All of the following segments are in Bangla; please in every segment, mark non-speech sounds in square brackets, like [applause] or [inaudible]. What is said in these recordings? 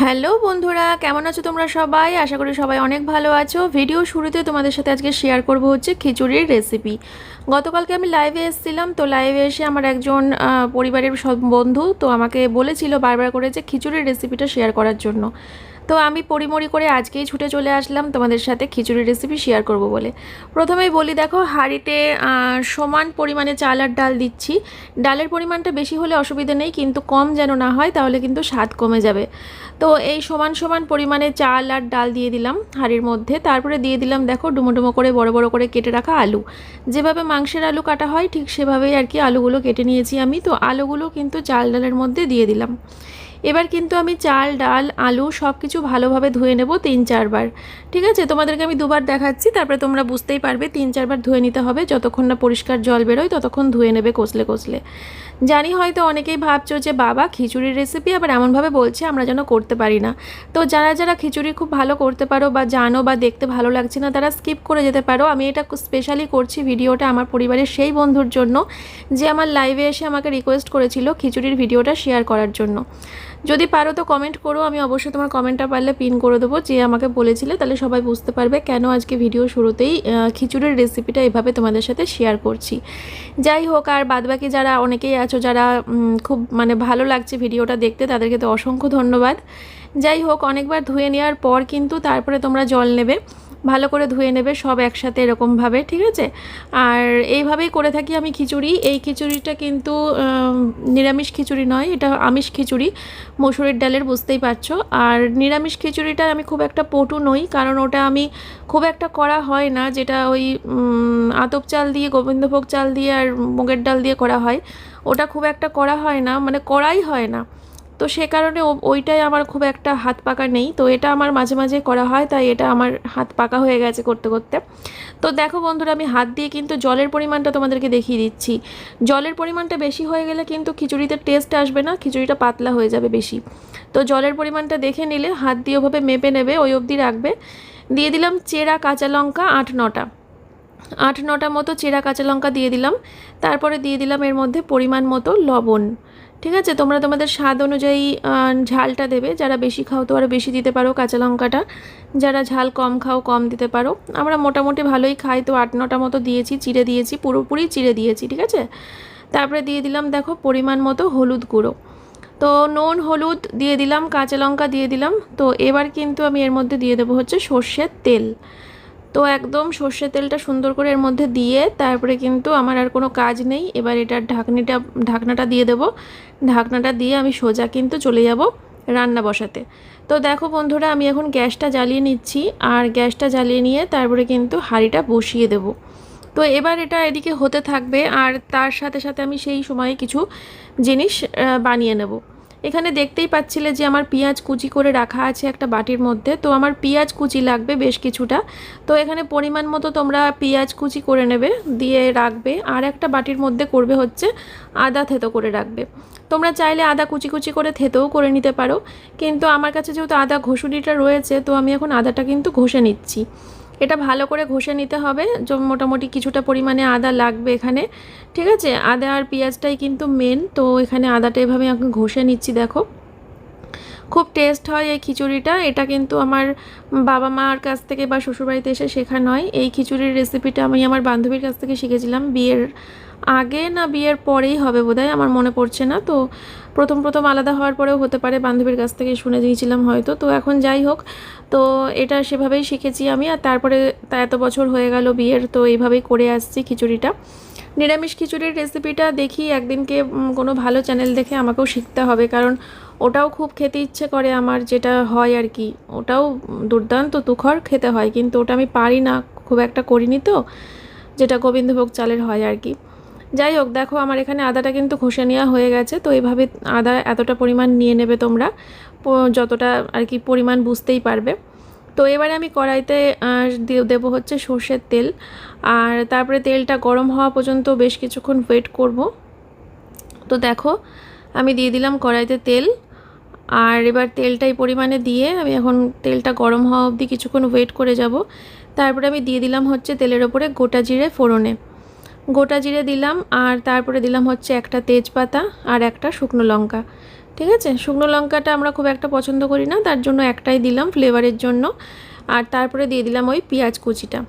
হ্যালো বন্ধুরা, কেমন আছো তোমরা সবাই? আশা করি সবাই অনেক ভালো আছো। ভিডিও শুরুতে তোমাদের সাথে আজকে শেয়ার করব হচ্ছে খিচুড়ির রেসিপি গতকালকে আমি লাইভে এসেছিলাম, তো লাইভে এসে আমার একজন পরিবারের সব বন্ধু তো আমাকে বলেছিল বারবার করে যে খিচুড়ির রেসিপিটা শেয়ার করার জন্য। তো আমি পরিমরি করে আজকেই ছুটে চলে আসলাম তোমাদের সাথে খিচুড়ির রেসিপি শেয়ার করব বলে। প্রথমেই বলি, দেখো, হাঁড়িতে সমান পরিমাণে চাল আর ডাল দিচ্ছি। ডালের পরিমাণটা বেশি হলে অসুবিধা নেই, কিন্তু কম যেন না হয়, তাহলে কিন্তু স্বাদ কমে যাবে। তো এই সমান সমান পরিমাণে চাল আর ডাল দিয়ে দিলাম হাঁড়ির মধ্যে। তারপরে দিয়ে দিলাম, দেখো ডুমো ডুমো করে, বড় বড় করে কেটে রাখা আলু। যেভাবে মাংসের আলু কাটা হয়, ঠিক সেভাবেই আর কি আলুগুলো কেটে নিয়েছি আমি। তো আলুগুলো কিন্তু চাল ডালের মধ্যে দিয়ে দিলাম। এবার কিন্তু আমি চাল, ডাল, আলু সব কিছু ভালোভাবে ধুয়ে নেব তিন, চারবার। ঠিক আছে? তোমাদেরকে আমি দুবার দেখাচ্ছি, তারপরে তোমরা বুঝতেই পারবে তিন, চারবার ধুয়ে নিতে হবে। যতক্ষণ না পরিষ্কার জল বেরোয়, ততক্ষণ ধুয়ে নেবে কষলে কষলে। জানি হয়তো অনেকেই ভাবছ যে, বাবা, খিচুড়ির রেসিপি আবার এমনভাবে বলছে, আমরা যেন করতে পারি না। তো যারা যারা খিচুড়ি খুব ভালো করতে পারো বা জানো বা দেখতে ভালো লাগছে না, তারা স্কিপ করে যেতে পারো। আমি এটা স্পেশালি করছি ভিডিওটা আমার পরিবারের সেই বন্ধুর জন্য, যে আমার লাইভে এসে আমাকে রিকোয়েস্ট করেছিল খিচুড়ির ভিডিওটা শেয়ার করার জন্য। যদি পারো তো কমেন্ট করো, আমি অবশ্যই তোমার কমেন্টটা পারলে পিন করে দেবো। যে আমাকে বলেছিলে, তাহলে সবাই বুঝতে পারবে কেন আজকে ভিডিও শুরুতেই খিচুড়ির রেসিপিটা এভাবে তোমাদের সাথে শেয়ার করছি। যাই হোক, আর বাদবাকি যারা অনেকেই আছো, যারা খুব মানে ভালো লাগছে ভিডিওটা দেখতে, তাদেরকে তো অসংখ্য ধন্যবাদ। যাই হোক, অনেকবার ধুয়ে নেওয়ার পর কিন্তু তারপরে তোমরা জল নেবে। ভালো করে ধুয়ে নেবে, সব একসাথে এরকমভাবে, ঠিক আছে? আর এইভাবেই করে থাকি আমি খিচুড়ি। এই খিচুড়িটা কিন্তু নিরামিষ খিচুড়ি নয়, এটা আমিষ খিচুড়ি। মসুরির ডালের, বুঝতেই পারছ। আর নিরামিষ খিচুড়িটা আমি খুব একটা পটু নই, কারণ ওটা আমি খুব একটা করা হয় না, যেটা ওই আতপ চাল দিয়ে, গোবিন্দভোগ চাল দিয়ে আর মুগের ডাল দিয়ে করা হয়। ওটা খুব একটা করা হয় না মানে করাই হয় না। তো সে কারণে ওইটাই আমার খুব একটা হাত পাকা নেই। তো এটা আমার মাঝে মাঝে করা হয়, তাই এটা আমার হাত পাকা হয়ে গেছে করতে করতে। তো দেখো বন্ধুরা, আমি হাত দিয়ে কিন্তু জলের পরিমাণটা তোমাদেরকে দেখিয়ে দিচ্ছি। জলের পরিমাণটা বেশি হয়ে গেলে কিন্তু খিচুড়িতে টেস্ট আসবে না, খিচুড়িটা পাতলা হয়ে যাবে বেশি। তো জলের পরিমাণটা দেখে নিলে হাত দিয়ে ওভাবে মেপে নেবে, ওই অবধি রাখবে। দিয়ে দিলাম চেরা কাঁচা লঙ্কা আট নটা। আট নটা মতো চেরা কাঁচা লঙ্কা দিয়ে দিলাম। তারপরে দিয়ে দিলাম এর মধ্যে পরিমাণ মতো লবণ। ঠিক আছে? তোমরা তোমাদের স্বাদ অনুযায়ী ঝালটা দেবে। যারা বেশি খাও তো আরও বেশি দিতে পারো কাঁচা লঙ্কাটা। যারা ঝাল কম খাও কম দিতে পারো। আমরা মোটামুটি ভালোই খাই। তো আট নটা মতো দিয়েছি, চিড়ে দিয়েছি, পুরোপুরি চিড়ে দিয়েছি, ঠিক আছে? তারপরে দিয়ে দিলাম, দেখো, পরিমাণ মতো হলুদ গুঁড়ো। তো নুন, হলুদ দিয়ে দিলাম, কাঁচা লঙ্কা দিয়ে দিলাম। তো এবার কিন্তু আমি এর মধ্যে দিয়ে দেবো হচ্ছে সর্ষের তেল। তো একদম সর্ষের তেলটা সুন্দর করে এর মধ্যে দিয়ে তারপরে কিন্তু আমার আর কোনো কাজ নেই। এবার এটার ঢাকনিটা, ঢাকনাটা দিয়ে দেবো। ঢাকনাটা দিয়ে আমি সোজা কিন্তু চলে যাব রান্না বসাতে। তো দেখো বন্ধুরা, আমি এখন গ্যাসটা জ্বালিয়ে নিচ্ছি আর গ্যাসটা জ্বালিয়ে নিয়ে তারপরে কিন্তু হাঁড়িটা বসিয়ে দেবো। তো এবার এটা এদিকে হতে থাকবে আর তার সাথে সাথে আমি সেই সময়ে কিছু জিনিস বানিয়ে নেব। এখানে দেখতেই পাচ্ছিলে যে আমার পেঁয়াজ কুচি করে রাখা আছে একটা বাটির মধ্যে। তো আমার পেঁয়াজ কুচি লাগবে বেশ কিছুটা। তো এখানে পরিমাণ মতো তোমরা পেঁয়াজ কুচি করে নেবে, দিয়ে রাখবে। আর একটা বাটির মধ্যে করবে হচ্ছে আদা থেতো করে রাখবে। তোমরা চাইলে আদা কুচি কুচি করে থেতেও করে নিতে পারো। কিন্তু আমার কাছে যেহেতু আদা ঘষুনিটা রয়েছে, তো আমি এখন আদাটা কিন্তু ঘষে নিচ্ছি। এটা ভালো করে ঘষে নিতে হবে। মোটামুটি কিছুটা পরিমাণে আদা লাগবে এখানে, ঠিক আছে? আদা আর পেঁয়াজটাই কিন্তু মেন তো এখানে আদাটা এভাবে আমি ঘষে নিচ্ছি, দেখো। খুব টেস্ট হয় এই খিচুড়িটা, এটা কিন্তু আমার বাবা মার কাছ থেকে বা শ্বশুরবাড়িতে এসে শেখা নয়। এই খিচুড়ির রেসিপিটা আমি আমার বান্ধবীর কাছ থেকে শিখেছিলাম, বিয়ের আগে না বিয়ের পরেই হবে বোধহয়, আমার মনে পড়ছে না। তো প্রথম প্রথম আলাদা হওয়ার পরেও হতে পারে, বান্ধবীর কাছ থেকে শুনে দিয়েছিলাম হয়তো। তো এখন যাই হোক, তো এটা সেভাবেই শিখেছি আমি। আর তারপরে তা এত বছর হয়ে গেল বিয়ের, তো এইভাবেই করে আসছি খিচুড়িটা। নিরামিষ খিচুড়ির রেসিপিটা দেখি, একদিনকে কোনো ভালো চ্যানেল দেখে আমাকেও শিখতে হবে। কারণ ওটাও খুব খেতে ইচ্ছে করে আমার, যেটা হয় আর কি। ওটাও দুর্দান্ত, তুখর খেতে হয়। কিন্তু ওটা আমি পারি না, খুব একটা করিনি তো, যেটা গোবিন্দভোগ চালের হয় আর কি। যাই হোক, দেখো আমার এখানে আদাটা কিন্তু ঘষে নেওয়া হয়ে গেছে, তো এইভাবে আদা এতটা পরিমাণ নিয়ে নেবে তোমরা যতটা আর কি পরিমাণ বুঝতেই পারবে। তো এবারে আমি কড়াইতে দেবো হচ্ছে সর্ষের তেল, আর তারপরে তেলটা গরম হওয়া পর্যন্ত বেশ কিছুক্ষণ ওয়েট করব। তো দেখো, আমি দিয়ে দিলাম কড়াইতে তেল, আর এবার তেলটা এই পরিমাণে দিয়ে আমি এখন তেলটা গরম হওয়া অবধি কিছুক্ষণ ওয়েট করে যাব। তারপরে আমি দিয়ে দিলাম হচ্ছে তেলের ওপরে গোটা জিরে ফোড়নে। গোটা জিরে দিলাম আর তারপরে দিলাম হচ্ছে একটা তেজপাতা আর একটা শুকনো লঙ্কা। ঠিক আছে? শুকনো লঙ্কাটা আমরা খুব একটা পছন্দ করি না, তার জন্য একটাই দিলাম ফ্লেভারের জন্য। আর তারপরে দিয়ে দিলাম ওই পেঁয়াজ কুচিটা।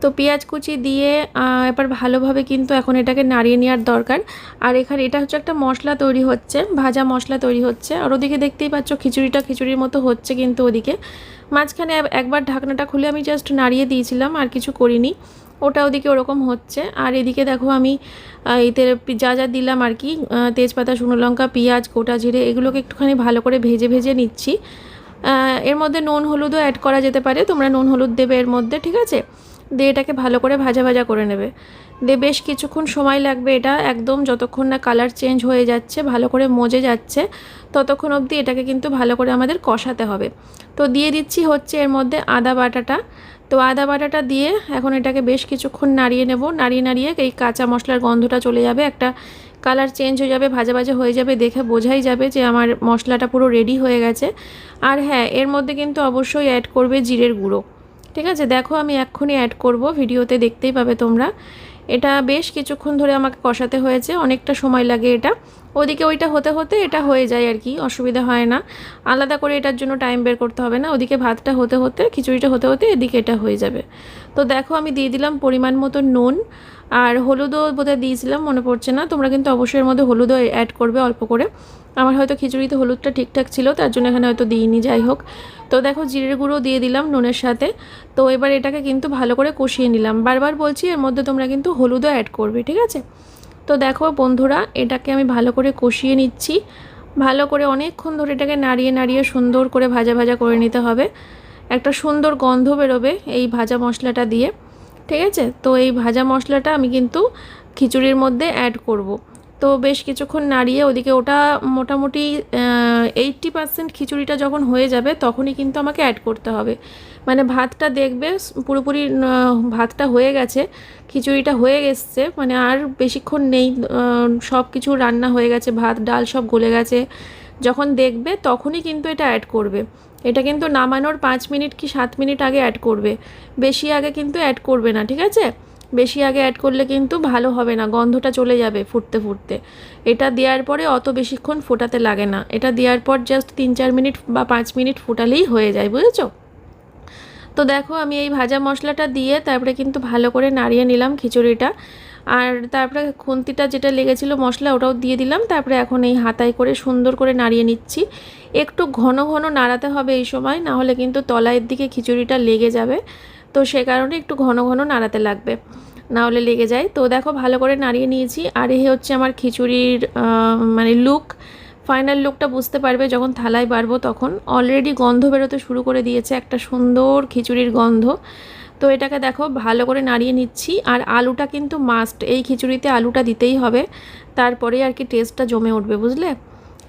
তো পেঁয়াজ কুচি দিয়ে এবার ভালোভাবে কিন্তু এখন এটাকে নাড়িয়ে নেওয়ার দরকার। আর এখানে এটা হচ্ছে একটা মশলা তৈরি হচ্ছে, ভাজা মশলা তৈরি হচ্ছে। আর ওদিকে দেখতেই পাচ্ছ খিচুড়িটা খিচুড়ির মতো হচ্ছে কিন্তু ওদিকে। মাঝখানে একবার ঢাকনাটা খুলে আমি জাস্ট নাড়িয়ে দিয়েছিলাম, আর কিছু করিনি। ওটা ওদিকে ওরকম হচ্ছে। আর এদিকে দেখো আমি এতে যা যা দিলাম আর কি তেজপাতা, শুকনো লঙ্কা, পেঁয়াজ, গোটা জিরে, এগুলোকে একটুখানি ভালো করে ভেজে ভেজে নিচ্ছি। এর মধ্যে নুন হলুদও অ্যাড করা যেতে পারে, তোমরা নুন হলুদ দেবে এর মধ্যে, ঠিক আছে? দিয়ে এটাকে ভালো করে ভাজা ভাজা করে নেবে। দিয়ে বেশ কিছুক্ষণ সময় লাগবে এটা, একদম যতক্ষণ না কালার চেঞ্জ হয়ে যাচ্ছে, ভালো করে মজে যাচ্ছে, ততক্ষণ অবধি এটাকে কিন্তু ভালো করে আমাদের কষাতে হবে। তো দিয়ে দিচ্ছি হচ্ছে এর মধ্যে আদা বাটাটা। তো আদা বাটাটা দিয়ে এখন এটাকে বেশ কিছুক্ষণ নাড়িয়ে নেব। নাড়িয়ে নাড়িয়ে এই কাঁচা মশলার গন্ধটা চলে যাবে, একটা কালার চেঞ্জ হয়ে যাবে, ভাজা ভাজা হয়ে যাবে, দেখে বোঝাই যাবে যে আমার মশলাটা পুরো রেডি হয়ে গেছে। আর হ্যাঁ এর মধ্যে কিন্তু অবশ্যই অ্যাড করবে জিরের গুঁড়ো। ঠিক আছে? দেখো আমি এক্ষুনি অ্যাড করব, ভিডিওতে দেখতেই পাবে তোমরা। এটা বেশ কিছুক্ষণ ধরে আমাকে কষাতে হয়েছে, অনেকটা সময় লাগে এটা। ওদিকে ওইটা হতে হতে এটা হয়ে যায় আর কি, অসুবিধা হয় না। আলাদা করে এটার জন্য টাইম বের করতে হবে না, ওদিকে ভাতটা হতে হতে, খিচুড়িটা হতে হতে এদিকে এটা হয়ে যাবে। তো দেখো আমি দিয়ে দিলাম পরিমাণ মতো নুন আর হলুদও বোধহয় দিয়েছিলাম, মনে পড়ছে না। তোমরা কিন্তু অবশ্যই এর মধ্যে হলুদও অ্যাড করবে অল্প করে। আমার হয়তো খিচুড়িতে হলুদটা ঠিকঠাক ছিল, তার জন্য এখানে হয়তো দিইনি, যাই হোক। তো দেখো, জিরের গুঁড়ো দিয়ে দিলাম নুনের সাথে। তো এবার এটাকে কিন্তু ভালো করে কষিয়ে নিলাম। বারবার বলছি, এর মধ্যে তোমরা কিন্তু হলুদও অ্যাড করবে, ঠিক আছে? তো দেখো বন্ধুরা, এটাকে আমি ভালো করে কষিয়ে নিচ্ছি। ভালো করে অনেকক্ষণ ধরে এটাকে নাড়িয়ে নাড়িয়ে সুন্দর করে ভাজা ভাজা করে নিতে হবে। একটা সুন্দর গন্ধ বেরোবে এই ভাজা মশলাটা দিয়ে। ঠিক আছে? তো এই ভাজা মশলাটা আমি কিন্তু খিচুড়ির মধ্যে অ্যাড করব। তো বেশ কিছুক্ষণ নাড়িয়ে ওদিকে ওটা মোটামুটি এইট্টি পার্সেন্ট খিচুড়িটা যখন হয়ে যাবে তখনই কিন্তু আমাকে অ্যাড করতে হবে। মানে ভাতটা দেখবে, পুরোপুরি ভাতটা হয়ে গেছে, খিচুড়িটা হয়ে গেছে মানে আর বেশিক্ষণ নেই সব কিছু রান্না হয়ে গেছে, ভাত, ডাল সব গলে গেছে। যখন দেখবে তখনই কিন্তু এটা অ্যাড করবে। এটা কিন্তু নামানোর পাঁচ মিনিট কি সাত মিনিট আগে অ্যাড করবে। বেশি আগে কিন্তু অ্যাড করবে না, ঠিক আছে? বেশি আগে অ্যাড করলে কিন্তু ভালো হবে না, গন্ধটা চলে যাবে ফুটতে ফুটতে। এটা দেওয়ার পরে অত বেশিক্ষণ ফোটাতে লাগে না। এটা দেওয়ার পর জাস্ট তিন চার মিনিট বা পাঁচ মিনিট ফোটালেই হয়ে যায়, বুঝেছ? তো দেখো, আমি এই ভাজা মশলাটা দিয়ে তারপরে কিন্তু ভালো করে নাড়িয়ে নিলাম খিচুড়িটা। আর তারপরে খুন্তিটা যেটা লেগেছিল মশলা ওটাও দিয়ে দিলাম। তারপরে এখন এই হাতায় করে সুন্দর করে নাড়িয়ে নিচ্ছি। একটু ঘন ঘন নাড়াতে হবে এই সময় না হলে কিন্তু তলায়ের দিকে খিচুড়িটা লেগে যাবে। তো সে কারণে একটু ঘন ঘন নাড়াতে লাগবে। না হলে লেগে যায়। তো দেখো ভালো করে নাড়িয়ে নিয়েছি। আর এ হচ্ছে আমার খিচুড়ির মানে লুক ফাইনাল লুকটা বুঝতে পারবে যখন থালায় বাড়বো তখন। অলরেডি গন্ধ বেরোতে শুরু করে দিয়েছে একটা সুন্দর খিচুড়ির গন্ধ। তো এটাকে দেখো ভালো করে নাড়িয়ে নিচ্ছি। আর আলুটা কিন্তু মাস্ট এই খিচুড়িতে আলুটা দিতেই হবে। তারপরে আর কি টেস্টটা জমে উঠবে, বুঝলে?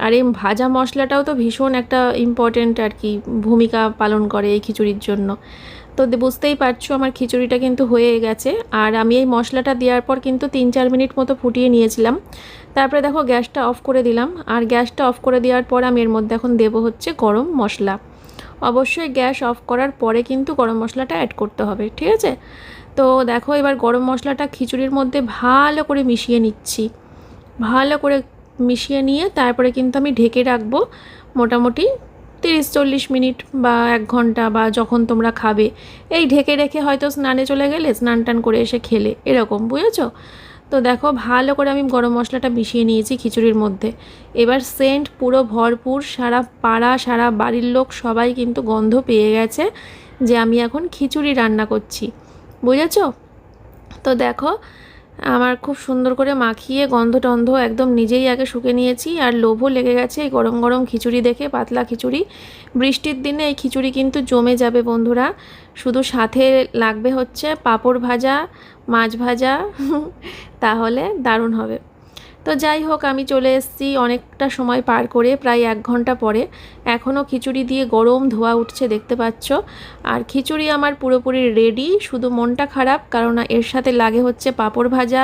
আর এই ভাজা মশলাটাও তো ভীষণ একটা ইম্পর্ট্যান্ট আর কি ভূমিকা পালন করে এই খিচুড়ির জন্য। তো বুঝতেই পারছ আমার খিচুড়িটা কিন্তু হয়ে গেছে। আর আমি এই মশলাটা দেওয়ার পর কিন্তু তিন চার মিনিট মতো ফুটিয়ে নিয়েছিলাম। তারপরে দেখো গ্যাসটা অফ করে দিলাম। আর গ্যাসটা অফ করে দেওয়ার পর আমি এর মধ্যে এখন দেবো হচ্ছে গরম মশলা। অবশ্যই গ্যাস অফ করার পরে কিন্তু গরম মশলাটা অ্যাড করতে হবে, ঠিক আছে? তো দেখো এবার গরম মশলাটা খিচুড়ির মধ্যে ভালো করে মিশিয়ে নিচ্ছি। ভালো করে মিশিয়ে নিয়ে তারপরে কিন্তু আমি ঢেকে রাখব মোটামুটি তিরিশ চল্লিশ মিনিট বা এক ঘণ্টা বা যখন তোমরা খাবে। এই ঢেকে রেখে হয়তো স্নানে চলে গেলে স্নান টান করে এসে খেলে, এরকম, বুঝেছ? তো দেখো, ভালো করে আমি গরম মশলাটা মিশিয়ে নিয়েছি খিচুড়ির মধ্যে। এবার সেন্ট পুরো ভরপুর, সারা পাড়া, সারা বাড়ির লোক সবাই কিন্তু গন্ধ পেয়ে গেছে যে আমি এখন খিচুড়ি রান্না করছি, বুঝেছ? তো দেখো আমার খুব সুন্দর করে মাখিয়ে গন্ধ টন্ধ একদম নিজেই আগে শুকে নিয়েছি আর লোভও লেগে গেছে এই গরম গরম খিচুড়ি দেখে, পাতলা খিচুড়ি। বৃষ্টির দিনে এই খিচুড়ি কিন্তু জমে যাবে বন্ধুরা। শুধু সাথে লাগবে হচ্ছে পাঁপড় ভাজা, মাছ ভাজা, [laughs] তাহলে দারুণ হবে। তো যাই হোক, আমি চলে এসেছি অনেকটা সময় পার করে, প্রায় এক ঘণ্টা পরে। এখনও খিচুড়ি দিয়ে গরম ধোয়া উঠছে, দেখতে পাচ্ছ। আর খিচুড়ি আমার পুরোপুরি রেডি শুধু মনটা খারাপ, কারণ এর সাথে লাগে হচ্ছে পাঁপড় ভাজা,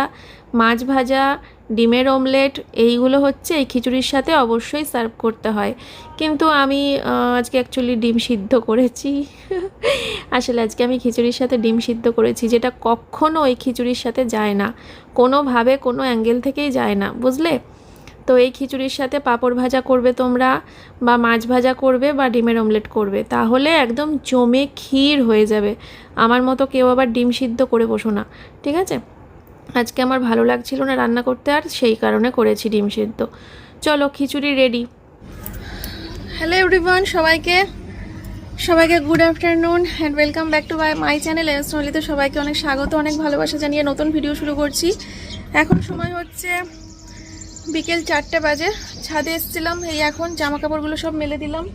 মাছ ভাজা ডিমের অমলেট, এইগুলো হচ্ছে, এই খিচুড়ির সাথে অবশ্যই সার্ভ করতে হয়। কিন্তু আমি আজকে অ্যাকচুয়ালি ডিম সিদ্ধ করেছি। [laughs] আসলে আজকে আমি খিচুড়ির সাথে ডিম সিদ্ধ করেছি, যেটা কখনো ওই খিচুড়ির সাথে যায় না। কোনোভাবে, কোনো অ্যাঙ্গেল থেকেই যায় না, বুঝলে? তো এই খিচুড়ির সাথে পাঁপড় ভাজা করবে তোমরা, বা মাছ ভাজা করবে, বা ডিমের অমলেট করবে, তাহলে একদম জমে ক্ষীর হয়ে যাবে। আমার মতো কেউ আবার ডিম সিদ্ধ করে বসো না, ঠিক আছে? আজকে আমার ভালো লাগছিল না রান্না করতে, আর সেই কারণে করেছি ডিম সেদ্ধ। চলো, খিচুড়ি রেডি হ্যালো এভরিওয়ান সবাইকে সবাইকে good afternoon and welcome back to my my channel এসনলিতে সবাইকে অনেক স্বাগত, অনেক ভালোবাসা জানিয়ে নতুন ভিডিও শুরু করছি। এখন সময় হচ্ছে বিকেল চারটে বাজে, ছাদে এসেছিলাম, এই এখন জামা কাপড়গুলো সব মেলে দিলাম।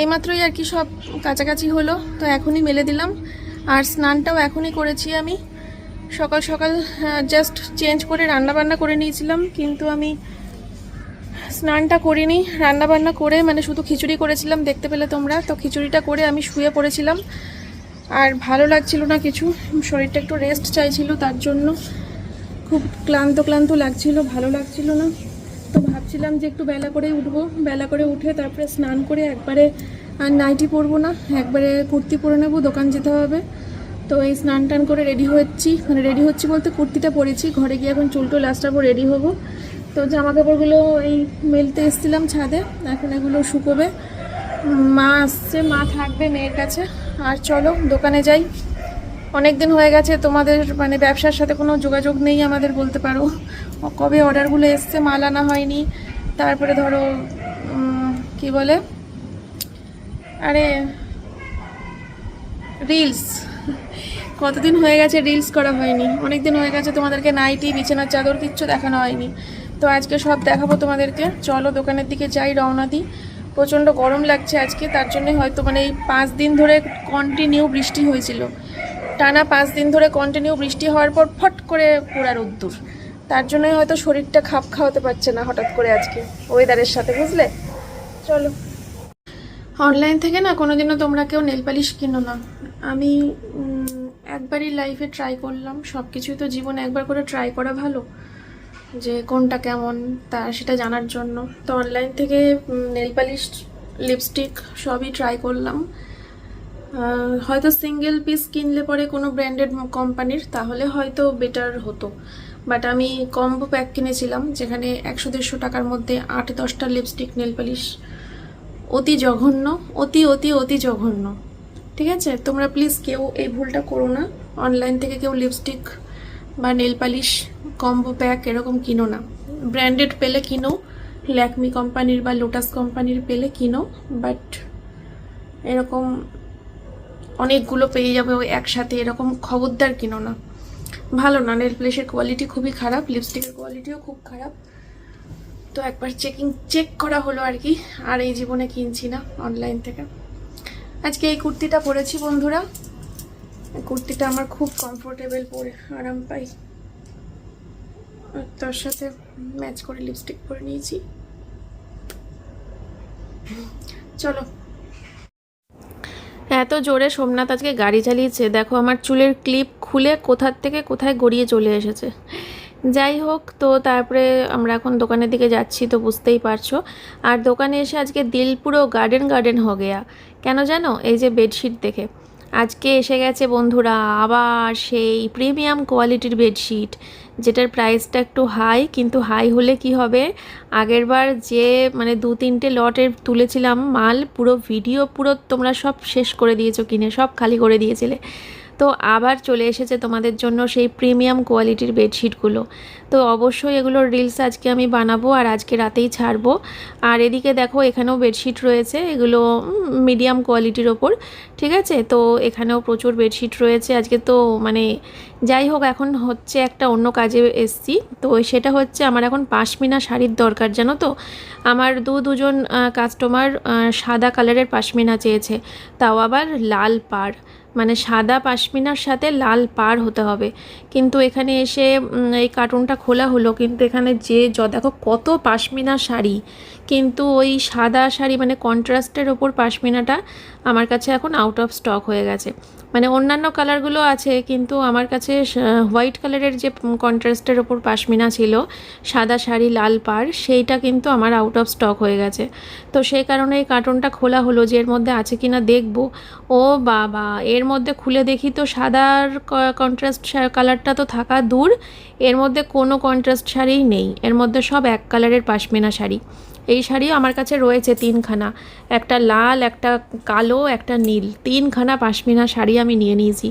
এইমাত্রই আর কি সব কাছাকাছি হলো, তো এখনই মেলে দিলাম। আর স্নানটাও এখনই করেছি আমি। সকাল সকাল জাস্ট চেঞ্জ করে রান্না বান্না করে নিয়েছিলাম, কিন্তু আমি স্নানটা করিনি। রান্না বান্না করে মানে শুধু খিচুড়ি করেছিলাম, দেখতে পেলে তোমরা। তো খিচুড়িটা করে আমি শুয়ে পড়েছিলাম। আর ভালো লাগছিল না কিছু, শরীরটা একটু রেস্ট চাইছিল, তার জন্য খুব ক্লান্ত ক্লান্ত লাগছিল, ভালো লাগছিল না। তো ভাবছিলাম যে একটু বেলা করে উঠবো। বেলা করে উঠে তারপরে স্নান করে একবারে আর নাইটি পরবো না, একবারে কুর্তি পরে নেব, দোকান যেতে হবে। তো এই স্নান টান করে রেডি হচ্ছি। মানে রেডি হচ্ছি বলতে কুর্তিটা পরেছি। ঘরে গিয়ে এখন চুলটো লাস্টাবো রেডি হব। তো জামা কাপড়গুলো এই মেলতে এসেছিলাম ছাদে। এখন এগুলো শুকোবে। মা আসছে, মা থাকবে মেয়ের কাছে। আর চলো, দোকানে যাই। অনেক দিন হয়ে গেছে, তোমাদের মানে ব্যবসার সাথে কোনো যোগাযোগ নেই আমাদের বলতে পারো। কবে অর্ডারগুলো এসছে, মাল আনা হয়নি। তারপরে ধরো কি বলে? আরে রিলস কতদিন হয়ে গেছে রিলস করা হয়নি? অনেক দিন হয়ে গেছে তোমাদেরকে নাইটি, বিছানার চাদর কিচ্ছু দেখানো হয়নি। তো আজকে সব দেখাবো তোমাদেরকে। চলো দোকানের দিকে যাই, রওনা দিই। প্রচণ্ড গরম লাগছে আজকে, তার জন্য হয়তো মানে এই পাঁচ দিন ধরে কন্টিনিউ বৃষ্টি হয়েছিল। টানা পাঁচ দিন ধরে কন্টিনিউ বৃষ্টি হওয়ার পর ফট করে পুরা রোদ্দুর। তার জন্যই হয়তো শরীরটা খাপ খাওয়াতে পারছে না হঠাৎ করে আজকে ওয়েদারের সাথে, বুঝলে? চলো। অনলাইন থেকে না কোনোদিনও তোমরা কেউ নেল পালিশ কিনো না। আমি একবারই লাইফে ট্রাই করলাম। সব কিছুই তো জীবনে একবার করে ট্রাই করা ভালো, যে কোনটা কেমন তা সেটা জানার জন্য। তো অনলাইন থেকে নেল পালিশ লিপস্টিক সবই ট্রাই করলাম। হয়তো সিঙ্গেল পিস কিনলে পরে কোনো ব্র্যান্ডেড কোম্পানির তাহলে হয়তো বেটার হতো। বাট আমি কম্বো প্যাক কিনেছিলাম, যেখানে একশো দেড়শো টাকার মধ্যে আট দশটা লিপস্টিক নেল পালিশ অতি জঘন্য, অতি অতি অতি জঘন্য। ঠিক আছে? তোমরা প্লিজ কেউ এই ভুলটা করো না। অনলাইন থেকে কেউ লিপস্টিক বা নেল পালিশ কম্বো প্যাক এরকম কিনো না। ব্র্যান্ডেড পেলে কিনো ল্যাকমি কোম্পানির বা লোটাস কোম্পানির পেলে কিনো বাট এরকম অনেকগুলো পেয়ে যাবে ওই একসাথে, এরকম খবরদার কিনো না। ভালো না নেল পালিশের কোয়ালিটি খুবই খারাপ লিপস্টিকের কোয়ালিটিও খুব খারাপ। তো একবার চেকিং চেক করা হলো আর কি, আর এই জীবনে কিনছি না অনলাইন থেকে। আজকে এই কুর্তিটা পরেছি, বন্ধুরা। কুর্তিটা আমার খুব কমফোর্টেবল পরে, আরাম পাই। তার সাথে ম্যাচ করে লিপস্টিক পরে নিয়েছি। চলো। এত জোরে সোমনাথ আজকে গাড়ি চালিয়েছে, দেখো আমার চুলের ক্লিপ খুলে কোথার থেকে কোথায় গড়িয়ে চলে এসেছে। যাই হোক, তো তারপরে আমরা এখন দোকানের দিকে যাচ্ছি, তো বুঝতেই পারছ। আর দোকানে এসে আজকে দিল পুরো গার্ডেন গার্ডেন হয়ে গেয়া। কেন জানো? এই যে বেডশিট দেখে। আজকে এসে গেছে বন্ধুরা আবার সেই প্রিমিয়াম কোয়ালিটির বেডশিট যেটার প্রাইসটা একটু হাই কিন্তু হাই হলে কি হবে? আগেরবার যে মানে দু তিনটে লটের তুলেছিলাম মাল, পুরো ভিডিও পুরো তোমরা সব শেষ করে দিয়েছ কিনে, সব খালি করে দিয়েছিলে। তো আবার চলে এসেছে তোমাদের জন্য সেই প্রিমিয়াম কোয়ালিটির বেডশিটগুলো তো অবশ্যই এগুলোর রিলস আজকে আমি বানাবো আর আজকে রাতেই ছাড়বো। আর এদিকে দেখো এখানেও বেডশিট রয়েছে, এগুলো মিডিয়াম কোয়ালিটির ওপর, ঠিক আছে? তো এখানেও প্রচুর বেডশিট রয়েছে। আজকে তো মানে যাই হোক, এখন হচ্ছে একটা অন্য কাজে এসছি। তো সেটা হচ্ছে আমার এখন পাশমিনা শাড়ির দরকার, জানো তো? আমার দু দুজন কাস্টমার সাদা কালারের পাশমিনা চেয়েছে। তাও আবার লাল পাড়। মানে সাদা পাশমিনার সাথে লাল পাড় হতে হবে। কিন্তু এখানে এসে এই কার্টুনটা খোলা হলো। কিন্তু এখানে যে য, দেখো কত পাশমিনা শাড়ি। কিন্তু ওই সাদা শাড়ি মানে কন্ট্রাস্টের ওপর পাশমিনাটা আমার কাছে এখন আউট অফ স্টক হয়ে গেছে। মানে অন্যান্য কালারগুলো আছে, কিন্তু আমার কাছে হোয়াইট কালারের যে কন্ট্রাস্টের ওপর পাশমিনা ছিল, সাদা শাড়ি, লাল পার সেইটা কিন্তু আমার আউট অফ স্টক হয়ে গেছে। তো সেই কারণে এই কার্টনটা খোলা হলো যে এর মধ্যে আছে কি না দেখব। ও বাবা, এর মধ্যে খুলে দেখি তো সাদার কন্ট্রাস্ট কালারটা তো থাকা দূর। এর মধ্যে কোনো কন্ট্রাস্ট শাড়িই নেই। এর মধ্যে সব এক কালারের পাশমিনা শাড়ি। এই শাড়িও আমার কাছে রয়েছে তিনখানা। একটা লাল, একটা কালো, একটা নীল। তিনখানা পাশমিনা শাড়ি আমি নিয়ে নিয়েছি।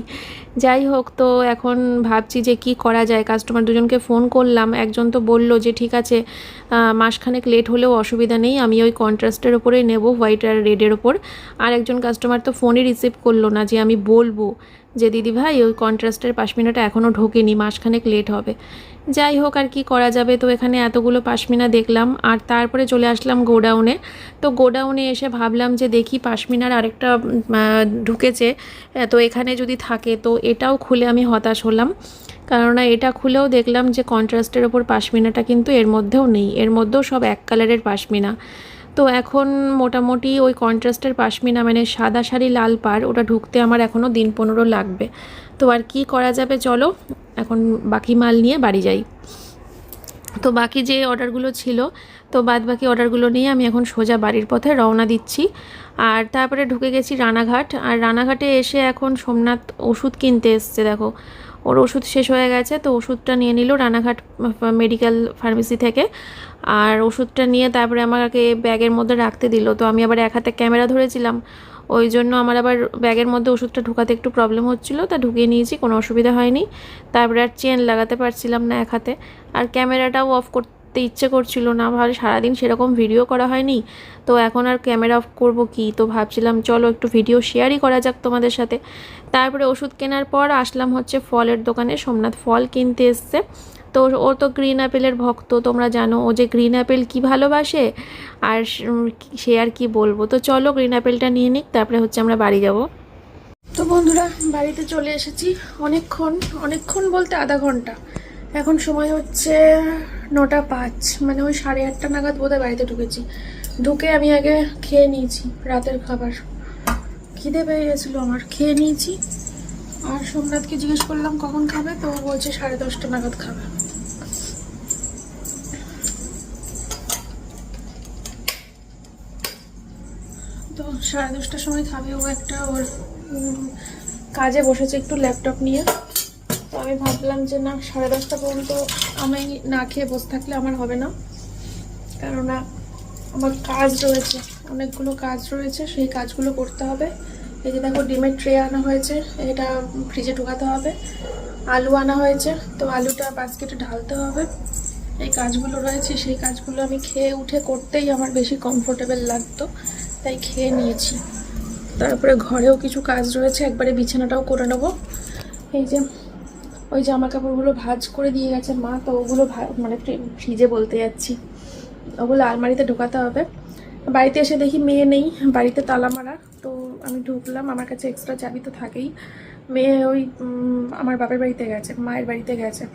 যাই হোক তো, এখন ভাবছি যে কি করা যায়। কাস্টমার দুজনকে ফোন করলাম। একজন তো বলল যে, ঠিক আছে মাসখানেক লেট হলেও অসুবিধা নেই। আমি ওই কন্ট্রাস্টের ওপরেই নেব হোয়াইট আর রেডের ওপর আর একজন কাস্টমার তো ফোনে রিসিভ করল না যে আমি বলব যে, দিদি ভাই, ওই কন্ট্রাস্টের পাশমিনাটা এখনও ঢোকেনি, মাসখানেক লেট হবে। যাই হোক আর কি করা যাবে। তো এখানে এতগুলো পাশমিনা দেখলাম, আর তারপরে চলে আসলাম গোডাউনে। তো গোডাউনে এসে ভাবলাম যে দেখি পাশমিনার আরেকটা ঢুকেছে। তো এখানে যদি থাকে, তো এটাও খুলে আমি হতাশ হলাম। কেননা এটা খুলেও দেখলাম যে কন্ট্রাস্টের ওপর পাশমিনাটা কিন্তু এর মধ্যেও নেই। এর মধ্যেও সব এক কালারের পাশমিনা। তো এখন মোটামুটি ওই কন্ট্রাস্টের পাশমিনা মানে সাদা শাড়ি লাল পাড়, ওটা ঢুকতে আমার এখনও দিন পনেরো লাগবে। তো আর কি করা যাবে? চলো, এখন বাকি মাল নিয়ে বাড়ি যাই। তো বাকি যে অর্ডারগুলো ছিল, তো বাদ বাকি অর্ডারগুলো নিয়ে আমি এখন সোজা বাড়ির পথে রওনা দিচ্ছি। আর তারপরে ঢুকে গেছি রানাঘাট। আর রানাঘাটে এসে এখন সোমনাথ ওষুধ কিনতে এসছে, দেখো। ওর ওষুধ শেষ হয়ে গেছে, তো ওষুধটা নিয়ে নিল রানাঘাট মেডিকেল ফার্মেসি থেকে। আর ওষুধটা নিয়ে তারপরে আমাকে ব্যাগের মধ্যে রাখতে দিল। তো আমি আবার এক হাতে ক্যামেরা ধরেছিলাম। ওই জন্য আমার আবার ব্যাগের মধ্যে ওষুধটা ঢোকাতে একটু প্রবলেম হচ্ছিল, তা ঢুকিয়ে নিয়েছি, কোনো অসুবিধা হয়নি। তারপরে আর চেন লাগাতে পারছিলাম না এক হাতে। আর ক্যামেরাটাও অফ করতে ইচ্ছে করছিল না ভাবে সারাদিন সেরকম ভিডিও করা হয়নি। তো এখন আর ক্যামেরা অফ করব কি? তো ভাবছিলাম, চলো একটু ভিডিও শেয়ারই করা যাক তোমাদের সাথে। তারপরে ওষুধ কেনার পর আসলাম হচ্ছে ফলের দোকানে, সোমনাথ ফল কিনতে এসছে। তো ও তো গ্রিন অ্যাপেলের ভক্ত, তোমরা জানো, ও যে গ্রিন অ্যাপেল কী ভালোবাসে? আর সে আর কি বলব? তো চলো গ্রিন অ্যাপেলটা নিয়ে নিক, তারপরে হচ্ছে আমরা বাড়ি যাব। তো বন্ধুরা, বাড়িতে চলে এসেছি অনেকক্ষণ অনেকক্ষণ বলতে আধা ঘণ্টা। এখন সময় হচ্ছে নটা পাঁচ মানে ওই সাড়ে আটটা নাগাদ বোধহয় বাড়িতে ঢুকেছি। ঢুকে আমি আগে খেয়ে নিয়েছি রাতের খাবার। খিদে পেয়ে গেছিল আমার, খেয়ে নিয়েছি। আর সোমনাথকে জিজ্ঞেস করলাম, কখন খাবে? তো বলছে সাড়ে দশটা নাগাদ খাবে। সাড়ে দশটার সময় খাবে ও একটা ওর কাজে বসেছে একটু ল্যাপটপ নিয়ে। তো আমি ভাবলাম যে না, সাড়ে দশটা পর্যন্ত আমি না খেয়ে বসে থাকলে আমার হবে না। কেননা আমার কাজ রয়েছে, অনেকগুলো কাজ রয়েছে, সেই কাজগুলো করতে হবে। এই যে দেখো, ডিমের ট্রে আনা হয়েছে, এটা ফ্রিজে ঢোকাতে হবে। আলু আনা হয়েছে, তো আলুটা বাস্কেটে ঢালতে হবে। এই কাজগুলো রয়েছে, সেই কাজগুলো আমি খেয়ে উঠে করতেই আমার বেশি কমফোর্টেবল লাগতো। তাই খেয়ে নিয়েছি। তারপরে ঘরেও কিছু কাজ রয়েছে, একবারে বিছানাটাও করে নেব। এই যে, ওই জামা কাপড়গুলো ভাজ করে দিয়ে গেছে মা, তো ওগুলো মানে ফ্রি- ফ্রিজে বলতে যাচ্ছি। ওগুলো আলমারিতে ঢোকাতে হবে। বাড়িতে এসে দেখি মেয়ে নেই, বাড়িতে তালা মারা, তো আমি ঢুকলাম, আমার কাছে এক্সট্রা চাবি তো থাকেই। মেয়ে ওই আমার বাপের বাড়িতে গেছে, মায়ের বাড়িতে গেছে।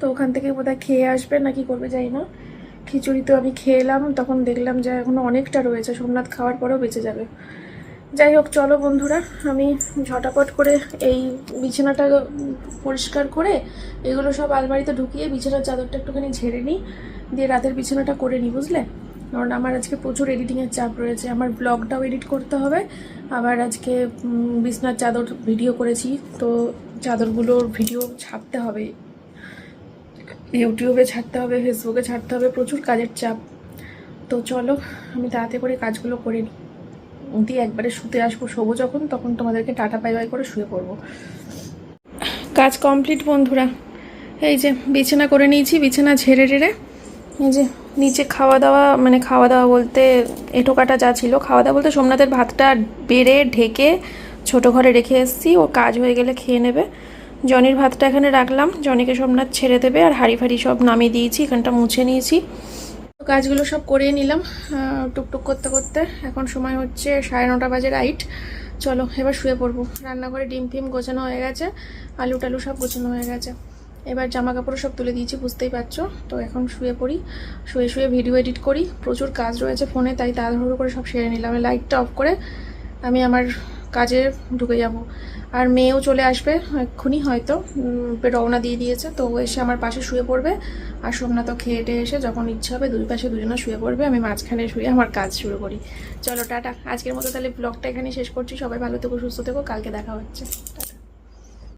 তো ওখান থেকে বোধহয় খেয়ে আসবে না কি করবে জানি না। খিচুড়ি তো আমি খেয়ে এলাম, তখন দেখলাম যে এখনও অনেকটা রয়েছে, সোমনাথ খাওয়ার পরেও বেঁচে যাবে। যাই হোক, চলো বন্ধুরা, আমি ঝটাপট করে এই বিছানাটা পরিষ্কার করে এগুলো সব আলমারিতে ঢুকিয়ে বিছানার চাদরটা একটুখানি ঝেড়ে নিই, দিয়ে রাতের বিছানাটা করে নিই, বুঝলে? কারণ আমার আজকে প্রচুর এডিটিংয়ের চাপ রয়েছে, আমার ব্লগটাও এডিট করতে হবে, আবার আজকে বিছনার চাদর ভিডিও করেছি, তো চাদরগুলোর ভিডিও ছাপতে হবে। ইউটিউবে ছাড়তে হবে ফেসবুকে ছাড়তে হবে, প্রচুর কাজের চাপ। তো চলো, আমি তাড়াতাড়ি করে কাজগুলো করে দিয়ে একবারে শুতে আসব, শোবো যখন, তখন তোমাদেরকে টাটা বাই বাই করে শুয়ে পড়ব। কাজ কমপ্লিট বন্ধুরা। এই যে, বিছানা করে নিয়েছি, বিছানা ঝেড়ে টেড়ে। এই যে, নিচে খাওয়া দাওয়া মানে খাওয়া দাওয়া বলতে এঁটো কাটা যা ছিল, খাওয়া দাওয়া বলতে সোমনাথের ভাতটা বেড়ে ঢেকে ছোটো ঘরে রেখে এসেছি ও কাজ হয়ে গেলে খেয়ে নেবে। জনির ভাতটা এখানে রাখলাম। জনিকে সব সোমনাথ ছেড়ে দেবে আর হাঁড়ি ফাড়ি সব নামিয়ে দিয়েছি, এখানটা মুছে নিয়েছি। তো কাজগুলো সব করিয়ে নিলাম টুকটুক করতে করতে। এখন সময় হচ্ছে সাড়ে নটা বাজে রাইট। চলো, এবার শুয়ে পড়ব। রান্নাঘরে ডিম ফিম গোছানো হয়ে গেছে, আলু টালু সব গোছানো হয়ে গেছে। এবার জামা কাপড় সব তুলে দিয়েছি, বুঝতেই পারছ। তো এখন শুয়ে পড়ি, শুয়ে শুয়ে ভিডিও এডিট করি। প্রচুর কাজ রয়েছে ফোনে, তাই তাড়াহুড়ো করে সব সেরে নিলাম। লাইটটা অফ করে আমি আমার কাজে ঢুকে যাব। আর মেয়েও চলে আসবে এক্ষুনি হয়তো। রওনা দিয়ে দিয়েছে, তো এসে আমার পাশে শুয়ে পড়বে। আর সোমনাথ তো খেয়ে টেয়ে এসে যখন ইচ্ছা হবে দুই পাশে দুজনে শুয়ে পড়বে, আমি মাঝখানে শুয়ে আমার কাজ শুরু করি। চলো, টাটা। আজকের মতো তাহলে ব্লগটা এখানে শেষ করছি। সবাই ভালো থেকো, সুস্থ থেকো। কালকে দেখা হচ্ছে।